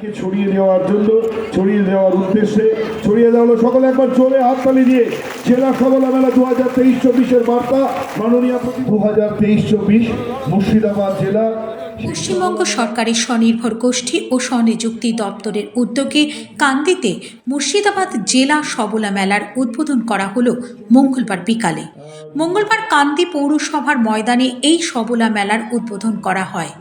কে ছড়িয়ে দেওয়ার জন্য, ছড়িয়ে দেওয়ার উদ্দেশ্যে ছড়িয়ে দেওয়া হলো। সকলে একবার জোরে হাততালি দিয়ে জেলা সবলা মেলা দু হাজার তেইশ চব্বিশের বার্তা, মাননীয় দু হাজার তেইশ চব্বিশ মুর্শিদাবাদ জেলা। পশ্চিমবঙ্গ সরকারের স্বনির্ভর গোষ্ঠী ও স্বনিযুক্তি দপ্তরের উদ্যোগে কান্দিতে মুর্শিদাবাদ জেলা সবলা মেলার উদ্বোধন করা হলো মঙ্গলবার বিকালে। মঙ্গলবার কান্দি পৌরসভার ময়দানে এই সবলা মেলার উদ্বোধন করা হয়।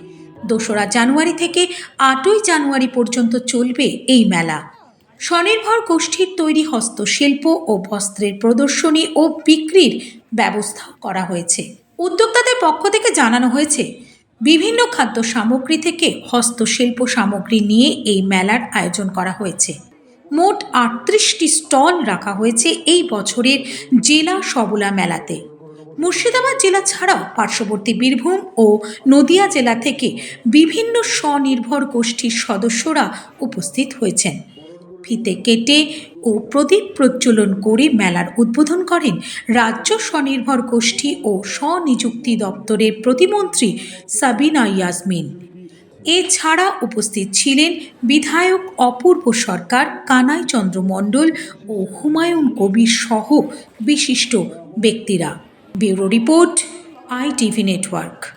দোসরা জানুয়ারি থেকে আটই জানুয়ারি পর্যন্ত চলবে এই মেলা। স্বনির্ভর গোষ্ঠীর তৈরি হস্তশিল্প ও বস্ত্রের প্রদর্শনী ও বিক্রির ব্যবস্থা করা হয়েছে। উদ্যোক্তাদের পক্ষ থেকে জানানো হয়েছে, বিভিন্ন খাদ্য সামগ্রী থেকে হস্তশিল্প সামগ্রী নিয়ে এই মেলার আয়োজন করা হয়েছে। মোট আটত্রিশটি স্টল রাখা হয়েছে এই বছরের জেলা সবলা মেলাতে। মুর্শিদাবাদ জেলা ছাড়াও পার্শ্ববর্তী বীরভূম ও নদিয়া জেলা থেকে বিভিন্ন স্বনির্ভর গোষ্ঠীর সদস্যরা উপস্থিত হয়েছেন। ফিতে কেটে ও প্রদীপ প্রজ্বলন করে মেলার উদ্বোধন করেন রাজ্য স্বনির্ভর গোষ্ঠী ও স্বনিযুক্তি দপ্তরের প্রতিমন্ত্রী সাবিনা ইয়াসমিন। এছাড়া উপস্থিত ছিলেন বিধায়ক অপূর্ব সরকার কানাই চন্দ্র মণ্ডল ও হুমায়ুন কবির সহ বিশিষ্ট ব্যক্তিরা। Bureau report ITV network.